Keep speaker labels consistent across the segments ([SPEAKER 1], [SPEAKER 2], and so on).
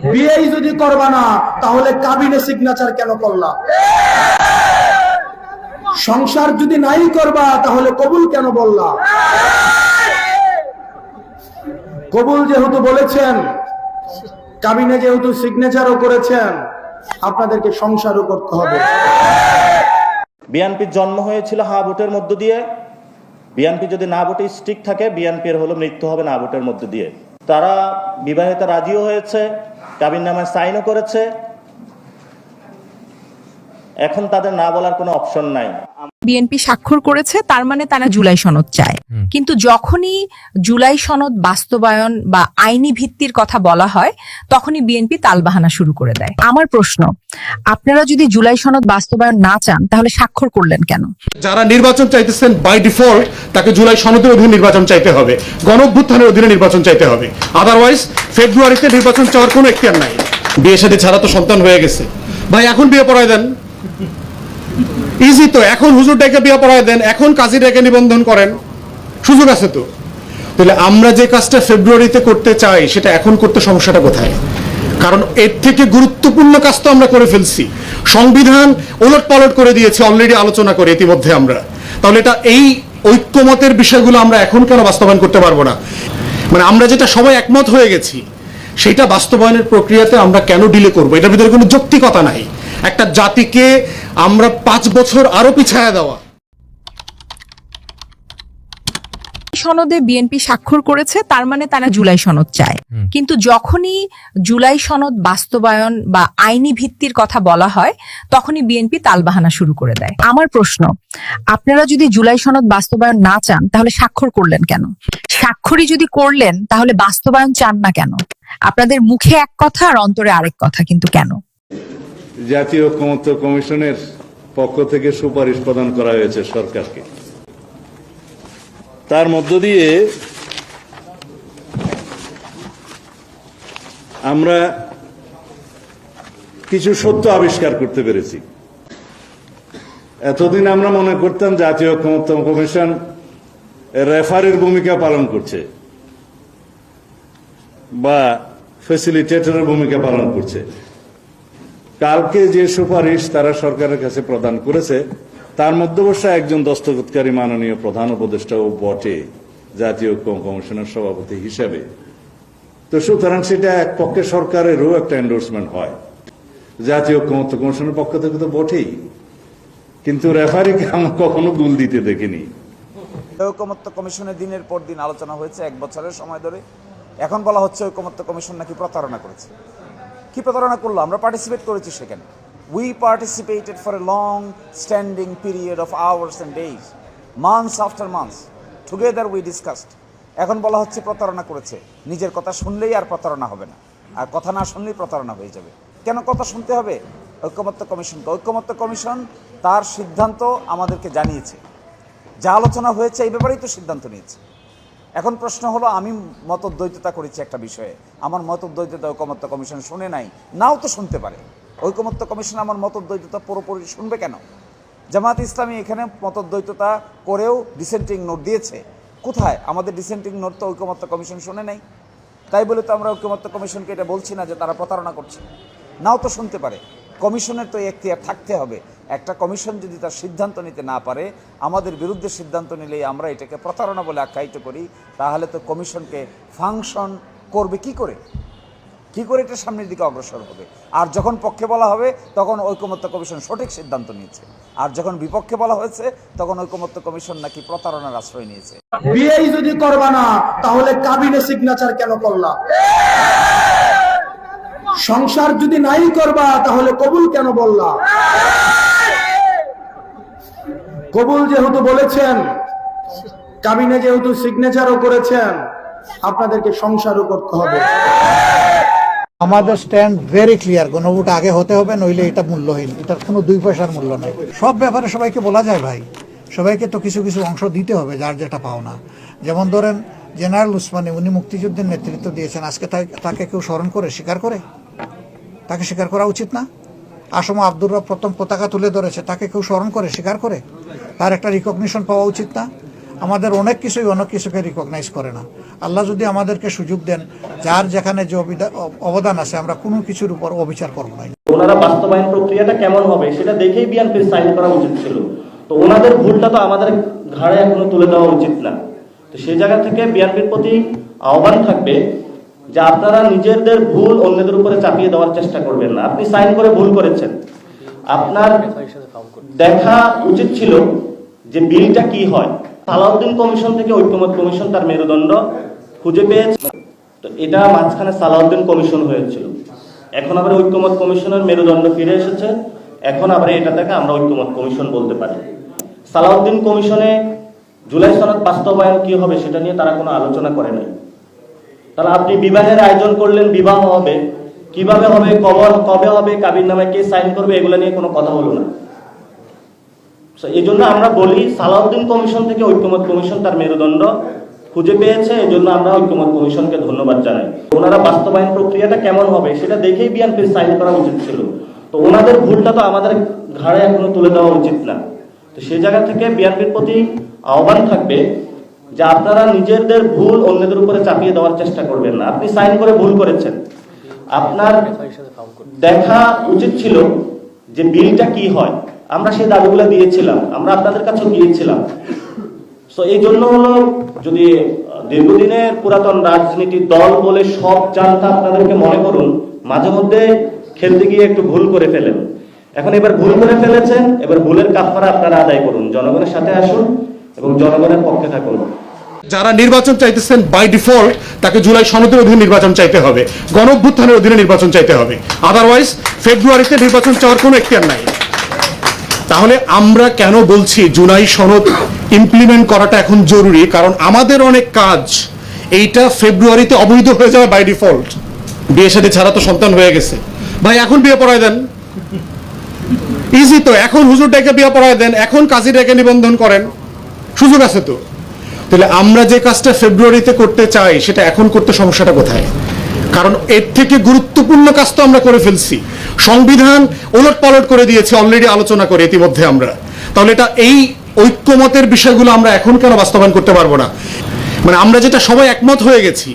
[SPEAKER 1] বিয়েই যদি করবা না, তাহলে কাবিনে সিগনেচার কেন করলা? সংসার যদি নাই করবা, তাহলে কবুল কেন বললা? কবুল যেহেতু বলেছেন, কাবিনে যেহেতু সিগনেচারও করেছেন, আপনাদেরকে সংসারও করতে হবে।
[SPEAKER 2] বিএনপির জন্ম হয়েছিল হা ভোটের মধ্য দিয়ে। বিএনপি যদি না ভোটে স্টিক থাকে বিএনপির হলো মৃত্যু হবে না ভোটের মধ্য দিয়ে। তারা বিবাহিত রাজিও হয়েছে। কাবিন নামায় সাইনও করেছে। এখন তাদের না বলার কোনো অপশন নাই।
[SPEAKER 3] বিএনপি স্বাক্ষর করেছে তার মানে তারা জুলাই সনদ চায়। কিন্তু যখনই জুলাই সনদ বাস্তবায়ন বা আইনি ভিত্তির কথা বলা হয় তখনই বিএনপি তালবাহানা শুরু করে দেয়। আমার প্রশ্ন আপনারা যদি জুলাই সনদ বাস্তবায়ন না চান তাহলে স্বাক্ষর করলেন কেন?
[SPEAKER 4] যারা নির্বাচন চাইতেছেন বাই ডিফল্ট তাকে জুলাই সনদের অধীনে নির্বাচন চাইতে হবে। গণ অভ্যুত্থানের অধীনে নির্বাচন চাইতে হবে। আদারওয়াইজ ফেব্রুয়ারিতে নির্বাচন চাওয়ার কোনো এখতিয়ার নাই। বিয়ে সাথে ছাড়া তো সন্তান হয়ে গেছে। ভাই এখন বিয়ে পড়ায় দেন। ইজি তো, এখন হুজুর ডেকে বিয়ে পড়ায় দেন, এখন কাজী ডেকে নিবন্ধন করেন। সুযোগ আছে তো? তাহলে আমরা যে কাজটা ফেব্রুয়ারিতে করতে চাই, সেটা এখন করতে সমস্যাটা কোথায়? কারণ এর থেকে গুরুত্বপূর্ণ কাজ তো আমরা করে ফেলছি। সংবিধান ওলট পালট করে দিয়েছে অলরেডি আলোচনা করে ইতিমধ্যে আমরা। তাহলে এটা এই ঐক্যমতের বিষয়গুলো আমরা এখন কেন বাস্তবায়ন করতে পারব না? মানে আমরা যেটা সবাই একমত হয়ে গেছি, সেটা বাস্তবায়নের প্রক্রিয়াতে আমরা কেন ডিলে করব? এটার ভিতরে কোনো যৌক্তিকতা নাই। একটা জাতিকে আমরা পাঁচ বছর আরও পিছায়া দেওয়া।
[SPEAKER 3] সনদে বিএনপি স্বাক্ষর করেছে তার মানে তারা জুলাই সনদ চায়। কিন্তু যখনই জুলাই সনদ বাস্তবায়ন বা আইনি ভিত্তির কথা বলা হয় তখনই বিএনপি তালবাহানা শুরু করে দেয়। আমার প্রশ্ন আপনারা যদি জুলাই সনদ বাস্তবায়ন না চান তাহলে স্বাক্ষর করলেন কেন? স্বাক্ষরই যদি করলেন তাহলে বাস্তবায়ন চান না কেন? আপনাদের মুখে এক কথা আর অন্তরে আরেক কথা কিন্তু কেন?
[SPEAKER 5] জাতীয় ঐক্যমত্য কমিশনের পক্ষ থেকে সুপারিশ প্রদান করা হয়েছে সরকারকে। তার মধ্য দিয়ে আমরা কিছু সত্য আবিষ্কার করতে পেরেছি। এতদিন আমরা মনে করতাম জাতীয় ঐক্যমত্য কমিশন রেফারির ভূমিকা পালন করছে বা ফেসিলিটেটরের ভূমিকা পালন করছে। কালকে যে সুপারিশ তারা সরকারের কাছে প্রদান করেছে, তার মধ্যে অবশ্য একজন দস্তখতকারী মাননীয় প্রধান উপদেষ্টাও বটে, জাতীয় কমিশনের সভাপতি হিসেবে। তো সুতরাং সেটা এক পক্ষে সরকারেরও একটা এন্ডোর্সমেন্ট হয়। জাতীয় ঐক্যমত্য কমিশনের পক্ষ থেকে তো বটেই। কিন্তু রেফারিকে আমরা কখনো গুল দিতে দেখিনি।
[SPEAKER 6] ঐকমত্য কমিশনের দিনের পর দিন আলোচনা হয়েছে এক বছরের সময় ধরে। এখন বলা হচ্ছে ঐকমত্য কমিশন নাকি প্রতারণা করেছে। কি প্রতারণা করল? আমরা পার্টিসিপেট করেছি সেখানে। We participated for a long standing period of hours and days months after months together we discussed এখন বলা হচ্ছে প্রতারণা করেছে। নিজের কথা শুনলেই আর প্রতারণা হবে না। আর কথা না শুনলেই প্রতারণা হয়ে যাবে। কেন কথা শুনতে হবে? ঐকমত্য কমিশনকে ঐকমত্য কমিশন তার সিদ্ধান্ত আমাদেরকে জানিয়েছে। যা আলোচনা হয়েছে এই ব্যাপারেই তো সিদ্ধান্ত নিয়েছে। এখন প্রশ্ন হলো, আমি মতদ্বৈততা করেছি একটা বিষয়ে। আমার মতদ্বৈততা ঐকমত্য কমিশন শুনে নাই, নাও তো শুনতে পারে। ঐকমত্য কমিশন আমার মতদ্বৈততা পুরোপুরি শুনবে কেন? জামাত ইসলামী এখানে মতদ্বৈততা করেও ডিসেন্টিং নোট দিয়েছে। কোথায়? আমাদের ডিসেন্টিং নোট তো ঐকমত্য কমিশন শুনে নাই। তাই বলে তো আমরা ঐকমত্য কমিশনকে এটা বলছি না যে তারা প্রতারণা করছে। নাও তো শুনতে পারে। কমিশনের তো এখতিয়ার থাকতে হবে। একটা কমিশন যদি তার সিদ্ধান্ত নিতে না পারে, আমাদের বিরুদ্ধে সিদ্ধান্ত নিলেই আমরা এটাকে প্রতারণা বলে আখ্যায়িত করি, তাহলে তো কমিশনকে ফাংশন করবে কি করে? কি করে এটা সামনের দিকে অগ্রসর হবে? আর যখন পক্ষে বলা হবে, তখন ঐকমত্য কমিশন সঠিক সিদ্ধান্ত নিয়েছে। আর যখন বিপক্ষে বলা হয়েছে, তখন ঐকমত্য কমিশন নাকি প্রতারণার আশ্রয় নিয়েছে।
[SPEAKER 1] বিয়েই যদি করবা না, তাহলে কাবিনে সিগনেচার কেন করলা? সংসার যদি নাই করবা, তাহলে কবুল কেন বললা? কবুল যেহেতু বলেছেন, কাবিনে যেহেতু সিগনেচারও করেছেন, আপনাদেরকে সংসারও করতে হবে।
[SPEAKER 7] আমাদের স্ট্যান্ড ভেরি ক্লিয়ার গণভোট আগে হতে হবে, নইলে এটা মূল্যহীন, এটার কোনো দুই পয়সার মূল্য নেই। সব ব্যাপারে সবাইকে বলা যায় ভাই, সবাইকে তো কিছু কিছু অংশ দিতে হবে, যার যেটা পাওনা যেমন ধরেন, জেনারেল উসমানী, উনি মুক্তিযুদ্ধের নেতৃত্ব দিয়েছেন, আজকে তাকে কেউ স্মরণ করে, স্বীকার করে? তাকে স্বীকার করা উচিত না। আসম আব্দুর রব প্রথম পতাকা তুলে ধরেছে, তাকে কেউ স্মরণ করে, স্বীকার করে? তার একটা রিকগনিশন পাওয়া উচিত না। আমাদের অনেক কিছুই অনেক কিছুকে রিকগনাইজ করে না। আল্লাহ যদি আমাদেরকে সুযোগ দেন, যার যেখানে যে অবদান আছে, আমরা কোনো কিছুর উপর অবিচার করব না।
[SPEAKER 2] ওনারা বাস্তবায়ন প্রক্রিয়াটা কেমন হবে, সেটা দেখেই বিএনপির সাইন করা উচিত ছিল। তো ওনাদের ভুলটা তো আমাদের ঘাড়ে এখনও তুলে দেওয়া উচিত না। তো সেই জায়গা থেকে বিএনপির প্রতি আহ্বান থাকবে যে আপনারা নিজেদের ভুল অন্যদের উপরে চাপিয়ে দেওয়ার চেষ্টা করবেন না। আপনি সাইন করে ভুল করেছেন। আপনার দেখা উচিত ছিল যে বিলটা কি হয়। সালাউদ্দিন কমিশন থেকে ঐক্যমত কমিশন তার মেরুদণ্ড খুঁজে পেয়েছে। তো এটা মাঝখানে সালাউদ্দিন কমিশন হয়েছিল। এখন আবার ঐক্যমত কমিশনের মেরুদণ্ড ফিরে এসেছে। এখন আবার এটা থেকে আমরা ঐক্যমত কমিশন বলতে পারি। সালাউদ্দিন কমিশনে জুলাই সনদ বাস্তবায়ন কি হবে সেটা নিয়ে তারা কোনো আলোচনা করে নাই। তাহলে আপনি বিবাহের আয়োজন করলেন, বিবাহ হবে। কীভাবে হবে কবে কবে হবে, কাবির নামে কে সাইন করবে, এগুলো নিয়ে কোনো কথা হলো না। এই জন্য আমরা বলি, সালাউদ্দিন কমিশন থেকে ঐক্যমত কমিশন তার মেরুদণ্ড খুঁজে পেয়েছে, এই জন্য আমরা ঐক্যমত কমিশনকে ধন্যবাদ জানাই। ওনারা বাস্তবায়ন প্রক্রিয়াটা কেমন হবে, সেটা দেখেই বিএনপির সাইন করা উচিত ছিল। তো ওনাদের ভুলটা তো আমাদের ঘাড়ে এখনও তুলে দেওয়া উচিত না। তো সেই জায়গা থেকে বিএনপির প্রতি আহ্বান থাকবে যে আপনারা নিজেদের ভুল অন্যদের উপরে চাপিয়ে দেওয়ার চেষ্টা করবেন না। আপনি সাইন করে ভুল করেছেন। আপনার দেখা উচিত ছিল যে বিলটা কি হয়। আমরা সেই দাবিগুলো দিয়েছিলাম, আমরা আপনাদের কাছে গিয়েছিলাম। তো এই জন্য হলো যদি দীর্ঘদিনের পুরাতন রাজনীতি দল বলে সব জানতা আপনাদেরকে মনে করুন, মাঝে মধ্যে খেলতে গিয়ে একটু ভুল করে ফেলেন। এখন এবার ভুল করে ফেলেছেন, এবার ভুলের কাফারা আপনারা আদায় করুন। জনগণের সাথে আসুন এবং জনগণের পক্ষে থাকুন।
[SPEAKER 4] যারা নির্বাচন চাইতেছেন বাই ডিফল্ট তাকে জুলাই সনদের অধীনে নির্বাচন চাইতে হবে। গণ অভ্যুত্থানের অধীনে নির্বাচন চাইতে হবে। আদারওয়াইজ ফেব্রুয়ারিতে নির্বাচন চাওয়ার কোনো এখতিয়ার নাই। তাহলে আমরা কেন বলছি জুলাই সনদ ইমপ্লিমেন্ট করাটা এখন জরুরি? কারণ আমাদের অনেক কাজ এইটা ফেব্রুয়ারিতে অবৈধ হয়ে যাবে বাই ডিফল্ট বিয়ে সাথে ছাড়া তো সন্তান হয়ে গেছে। ভাই, এখন বিয়ে পড়ায় দেন। ইজি তো, এখন হুজুর ডেকে বিয়ে পড়ায় দেন। এখন কাজী ডেকে নিবন্ধন করেন। সুযোগ আছে তো। তাহলে আমরা যে কাজটা ফেব্রুয়ারিতে করতে চাই, সেটা এখন করতে সমস্যাটা কোথায়? কারণ এর থেকে গুরুত্বপূর্ণ কাজ তো আমরা করে ফেলছি। সংবিধান ওলট পালট করে দিয়েছি অলরেডি আলোচনা করে ইতিমধ্যে আমরা। তাহলে এটা এই ঐক্যমতের বিষয়গুলো আমরা এখন কেন বাস্তবায়ন করতে পারব না? মানে আমরা যেটা সবাই একমত হয়ে গেছি,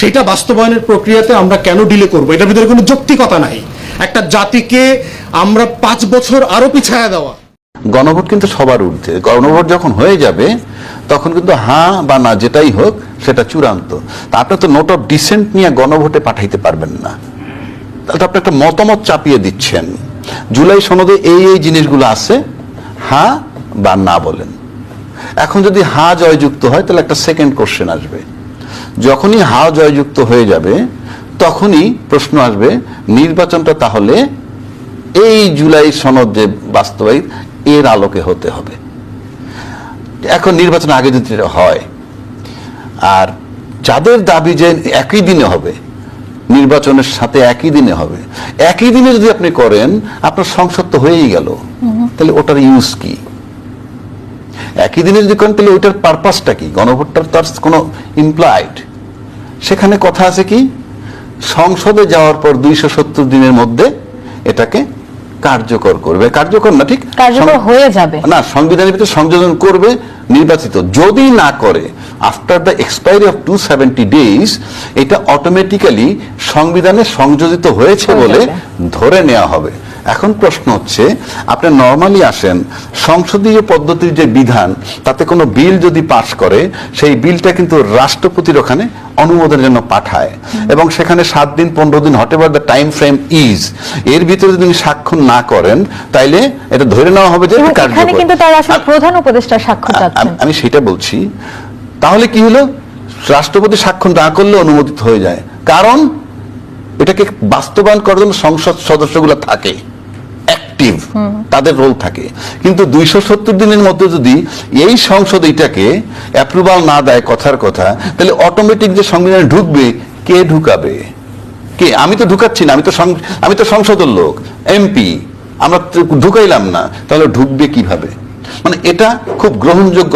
[SPEAKER 4] সেটা বাস্তবায়নের প্রক্রিয়াতে আমরা কেন ডিলে করব? এটার ভিতরে কোনো যৌক্তিকতা নাই। একটা জাতিকে আমরা পাঁচ বছর আরও পিছায়া দেওয়া
[SPEAKER 8] গণভোট কিন্তু সবার ঊর্ধ্বে। গণভোট যখন হয়ে যাবে, তখন কিন্তু হ্যাঁ বা না যেটাই হোক, সেটা চূড়ান্ত। তা আপনি তো নোট অফ ডিসেন্ট নিয়ে গণভোটে পাঠাইতে পারবেন না। তাহলে আপনি একটা মতামত চাপিয়ে দিচ্ছেন। জুলাই সনদে এই এই জিনিসগুলো আছে হ্যাঁ বা না বলেন। এখন যদি হা জয়যুক্ত হয়, তাহলে একটা সেকেন্ড কোশ্চেন আসবে। যখনই হা জয়যুক্ত হয়ে যাবে, তখনই প্রশ্ন আসবে, নির্বাচনটা তাহলে এই জুলাই সনদ যে বাস্তবায়িত এর আলোকে হতে হবে। এখন নির্বাচন আগে যদি হয়, আর যাদের দাবি যে একই দিনে হবে, নির্বাচনের সাথে একই দিনে হবে, একই দিনে যদি আপনি করেন, আপনার সংসদ তো হয়েই গেল। তাহলে ওটার ইউজ কি? একই দিনে যদি করেন, তাহলে ওইটার পারপাসটা কি? গণভোটটার তার কোনো ইমপ্লাইড সেখানে কথা আছে কি? সংসদে যাওয়ার পর দুইশো সত্তর দিনের মধ্যে এটাকে কার্যকর করবে। কার্যকর না ঠিক?
[SPEAKER 9] কার্যকর হয়ে যাবে।
[SPEAKER 8] না সংবিধানের ভিতরে সংযোজন করবে নির্বাচিত। যদি না করে after the expiry of two seventy days এটা অটোমেটিক্যালি সংবিধানে সংযোজিত হয়েছে বলে ধরে নেওয়া হবে। এখন প্রশ্ন হচ্ছে আপনি নর্মালি আসেন সংসদীয় পদ্ধতির যে বিধান তাতে কোনো বিল যদি পাশ করে সেই বিলটা কিন্তু রাষ্ট্রপতির ওখানে অনুমোদনের জন্য পাঠায়। এবং সেখানে সাত দিন পনেরো দিন whatever the time frame is এর ভিতরে যদি স্বাক্ষর না করেন তাইলে এটা ধরে নেওয়া হবে যে কার্যকর।
[SPEAKER 9] কিন্তু তার আসলে প্রধান উপদেষ্টা
[SPEAKER 8] আমি- আমি সেটা বলছি তাহলে কি হলো? রাষ্ট্রপতি স্বাক্ষর না করলে অনুমোদিত হয়ে যায়। কারণ এটাকে বাস্তবায়ন করার জন্য সংসদ সদস্যগুলো থাকে। অ্যাক্টিভ তাদের রোল থাকে। কিন্তু দুইশো সত্তর দিনের মধ্যে যদি এই সংসদ এটাকে অ্যাপ্রুভাল না দেয় কথার কথা তাহলে অটোমেটিক যে সংবিধানে ঢুকবে কে ঢুকাবে? কে? আমি তো ঢুকাচ্ছি না আমি তো আমি তো সংসদের লোক এমপি আমরা ঢুকাইলাম না তাহলে ঢুকবে কীভাবে? মানে এটা খুব গ্রহণযোগ্য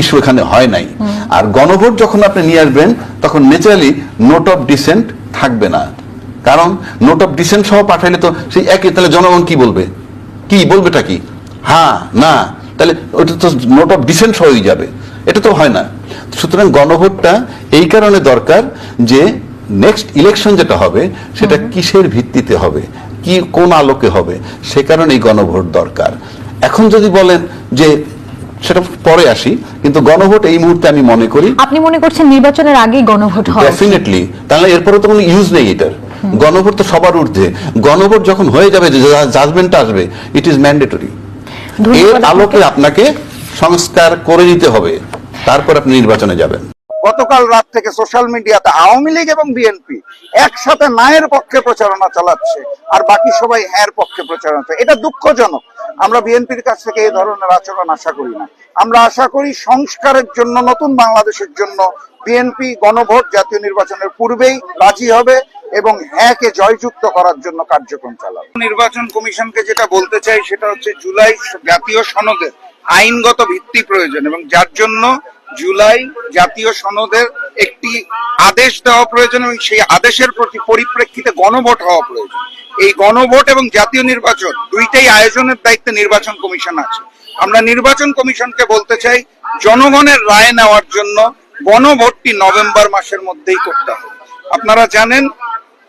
[SPEAKER 8] ইস্যু এখানে হয় নাই। আর গণভোট যখন আপনি নিয়ে আসবেন তখন ন্যাচারালি নোট অফ ডিসেন্ট থাকবে না। কারণ নোট অফ ডিসেন্ট সহ পাঠাইলে তো সেই একই তাহলে জনগণ কি বলবে? কি বলবেটা কি? হ্যাঁ না। তাহলে ওটা তো নোট অফ ডিসেন্ট হয়ে যাবে। এটা তো হয় না। সুতরাং গণভোটটা এই কারণে দরকার যে নেক্সট ইলেকশন যেটা হবে সেটা কিসের ভিত্তিতে হবে? কি কোন আলোকে হবে? সে কারণে এই গণভোট দরকার। এখন যদি বলেন যে সেটা পরে আসি কিন্তু গণভোট এই মুহূর্তে আমি মনে করি
[SPEAKER 9] আপনি মনে করছেন নির্বাচনের আগেই গণভোট হয়?
[SPEAKER 8] ডেফিনেটলি তাহলে এরপরে তো কোনো ইউজ নেই এটার। গণভোট তো সবার ঊর্ধ্বে। গণভোট যখন হয়ে যাবে জাজমেন্ট আসবে ইট ইজ ম্যান্ডেটরি এর আলোকে আপনাকে সংস্কার করে নিতে হবে। তারপর আপনি নির্বাচনে যাবেন।
[SPEAKER 10] গতকাল রাত থেকে সোশ্যাল মিডিয়াতে আওয়ামী লীগ এবং বিএনপি একসাথে নায়ের পক্ষে প্রচারণা চালাচ্ছে আর বাকি সবাই হ্যার পক্ষে প্রচারণা চালাচ্ছে। এটা দুঃখজনক। আমরা বিএনপির কাছ থেকে এই ধরনের আচরণ আশা করি না। আমরা আশা করি সংস্কারের জন্য নতুন বাংলাদেশের জন্য বিএনপি গণভোট জাতীয় নির্বাচনের পূর্বেই রাজি হবে। এবং হ্যাঁকে জয়যুক্ত করার জন্য কার্যক্রম চালাবে। নির্বাচন কমিশনকে যেটা বলতে চাই, সেটা হচ্ছে জুলাই জাতীয় সনদের আইনগত ভিত্তি প্রয়োজন এবং যার জন্য জুলাই জাতীয় সনদের একটি আদেশ দেওয়া প্রয়োজন এবং সেই আদেশের প্রতি পরিপ্রেক্ষিতে গণভোট হওয়া প্রয়োজন। এই গণভোট এবং জাতীয় নির্বাচন দুইটাই আয়োজনের দায়িত্বে নির্বাচন কমিশন আছে। আমরা নির্বাচন কমিশনকে বলতে চাই, জনগণের রায় নেওয়ার জন্য গণভোটটি নভেম্বর মাসের মধ্যেই করতে হবে। আপনারা জানেন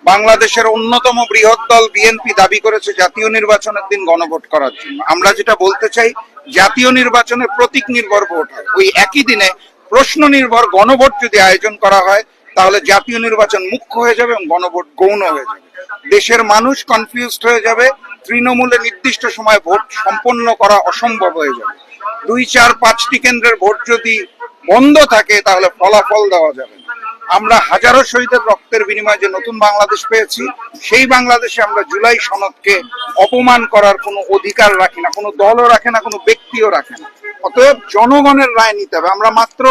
[SPEAKER 10] বাংলাদেশের অন্যতম বৃহৎ দল বিএনপি দাবি করেছে জাতীয় নির্বাচনের দিন গণভোট করার জন্য। আমরা যেটা বলতে চাই, জাতীয় নির্বাচনে প্রতীক নির্ভর ভোট হয়। ওই একই দিনে প্রশ্ন নির্ভর গণভোট যদি আয়োজন করা হয়, তাহলে জাতীয় নির্বাচন মুখ্য হয়ে যাবে এবং গণভোট গৌণ হয়ে যাবে। দেশের মানুষ কনফিউজড হয়ে যাবে, তৃণমূলে নির্দিষ্ট সময় ভোট সম্পন্ন করা অসম্ভব হয়ে যাবে। দুই, চার, পাঁচটি কেন্দ্রের ভোট যদি বন্ধ থাকে, তাহলে ফলাফল দেওয়া যাবে। আমরা হাজারো শহীদের রক্তের বিনিময়ে যে নতুন বাংলাদেশ পেয়েছি, সেই বাংলাদেশে আমরা জুলাই সনদকে অপমান করার কোনো অধিকার রাখি না, কোনো দলও রাখে না, কোনো ব্যক্তিও রাখে না। অতএব জনগণের রায় নিতে হবে। আমরা মাত্র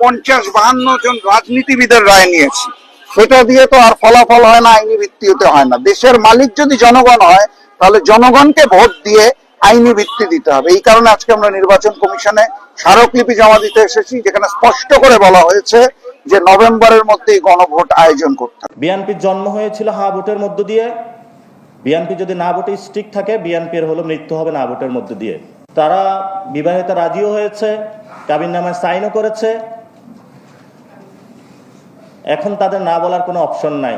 [SPEAKER 10] পঞ্চাশ বাহান্ন জন রাজনীতিবিদের রায় নিয়েছি। সেটা দিয়ে তো আর ফলাফল হয় না, আইনি ভিত্তিতে হয় না। দেশের মালিক যদি জনগণ হয়, তাহলে জনগণকে ভোট দিয়ে আইনি ভিত্তি দিতে হবে। এই কারণে আজকে আমরা নির্বাচন কমিশনে স্মারকলিপি জমা দিতে এসেছি, যেখানে স্পষ্ট করে বলা হয়েছে যে নভেম্বরের মধ্যে গণভোট আয়োজন করতে
[SPEAKER 2] বিএনপি জন্ম হয়েছিল হা ভোটের মধ্য দিয়ে। বিএনপি যদি না ভোটে স্টিক থাকে বিএনপির হলো মৃত্যু হবে না ভোটের মধ্য দিয়ে। তারা বিবাহিত রাজিও হয়েছে, কাবিন নামে সাইনও করেছে। এখন তাদের না বলার কোনো অপশন নাই।